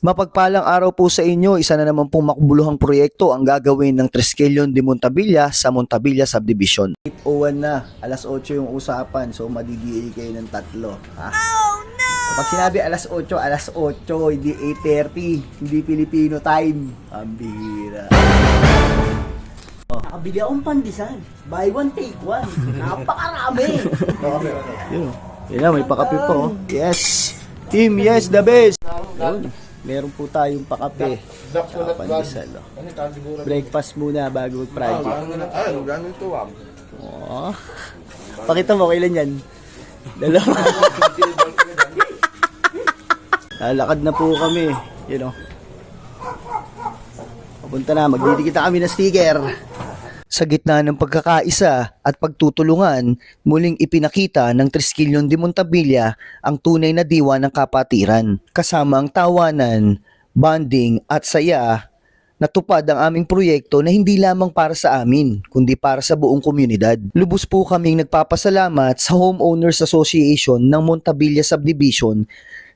Mapagpalang araw po sa inyo, isa na naman pong makbuluhang proyekto ang gagawin ng Triskelion de Montabilia sa Montabilia Subdivision. 8.01 na, alas 8 yung usapan, so madi-DA kayo ng tatlo. Ha? Oh no! Pag sinabi alas 8, alas 8, hindi 8.30, hindi Filipino time. Ang bihira. Nakabili akong pandesal. Buy one, take one. Napakarami. Yun, yun na, may pakape po. oh. Yes! Team, yes, the best! Yun, meron po tayong pakape. Tsaka pandesal. oh. Breakfast muna bago mag-project. Ano, gano'n ito ah. Oh. Pakita mo, kailan yan? Dalawa. Lalakad na po kami. You know. Papunta na, magdidikit na kami ng sticker. Sa gitna ng pagkakaisa at pagtutulungan, muling ipinakita ng Triskelion de Montabilia ang tunay na diwa ng kapatiran. Kasama ang tawanan, bonding at saya natupad ang aming proyekto na hindi lamang para sa amin, kundi para sa buong komunidad. Lubos po kaming nagpapasalamat sa Homeowners Association ng Montabilia Subdivision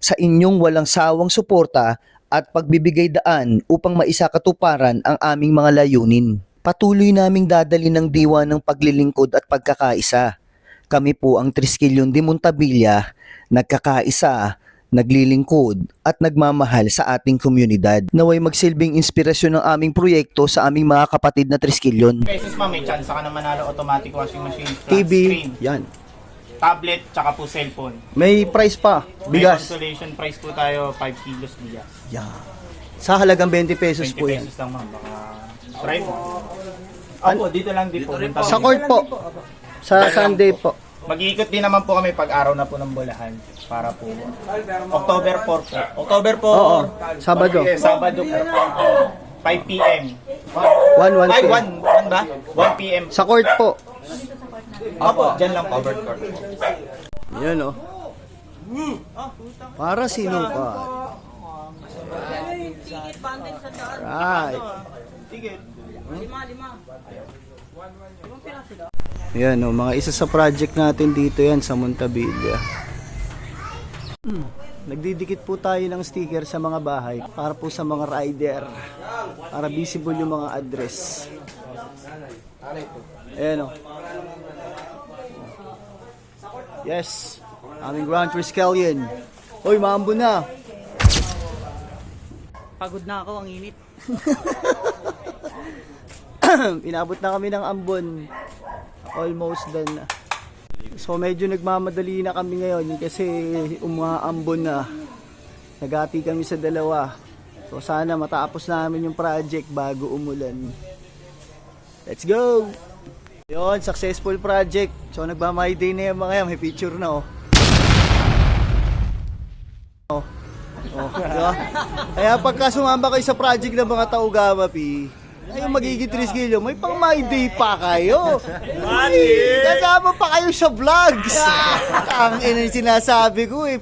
sa inyong walang sawang suporta at pagbibigay daan upang maisakatuparan ang aming mga layunin. Patuloy naming dadali ng diwa ng paglilingkod at pagkakaisa. Kami po ang Triskelion de Montabilia, nagkakaisa, naglilingkod at nagmamahal sa ating komunidad. Naway magsilbing inspirasyon ng aming proyekto sa aming mga kapatid na Triskelion. pesos ma'am, may chance ka na manalo automatic washing machine, flat TV, screen, yan. tablet, tsaka po cellphone. May price pa, May bigas. consolation price po tayo, 5 kilos bigas. Yan. Sa halagang 20 pesos 20 po yan. pesos lang ma'am, baka try mo. Opo, dito lang din po. Punta Sa court po. Sa Sunday po. Mag-iikot din naman po kami pag araw na po ng bulahan para po October 4 po. October 4. Oo, Sabado. Sabado po. 5 p.m. 1, 1 Ay, p.m. 1, 1 ba? 1 p.m. Sa court po. Opo, dyan lang covered court. Yan o. Para sino ka? Right. Yan o, mga isa sa project natin dito yan sa Montabilia. Hmm, Nagdidikit po tayo ng sticker sa mga bahay para po sa mga rider. Para visible yung mga address. Ayan o. Yes. Aming Grand Triskelion. Hoy, maambo na. Pagod na ako, ang init. Inabot na kami ng ambon. Almost done na. So medyo nagmamadali na kami ngayon kasi umaambon na. Nagati kami sa dalawa. So sana matapos namin yung project bago umulan. Let's go! Yon, successful project. So nagmamay day na yung mga yan. May picture na oh. Oh. Oh, di ba? Kaya pagka sumamba kayo sa project ng mga Taugama, Pi, ay magiging 3 kilo, may pang my day pa kayo. Kasama pa kayo sa vlogs. Ang ina sinasabi ko eh.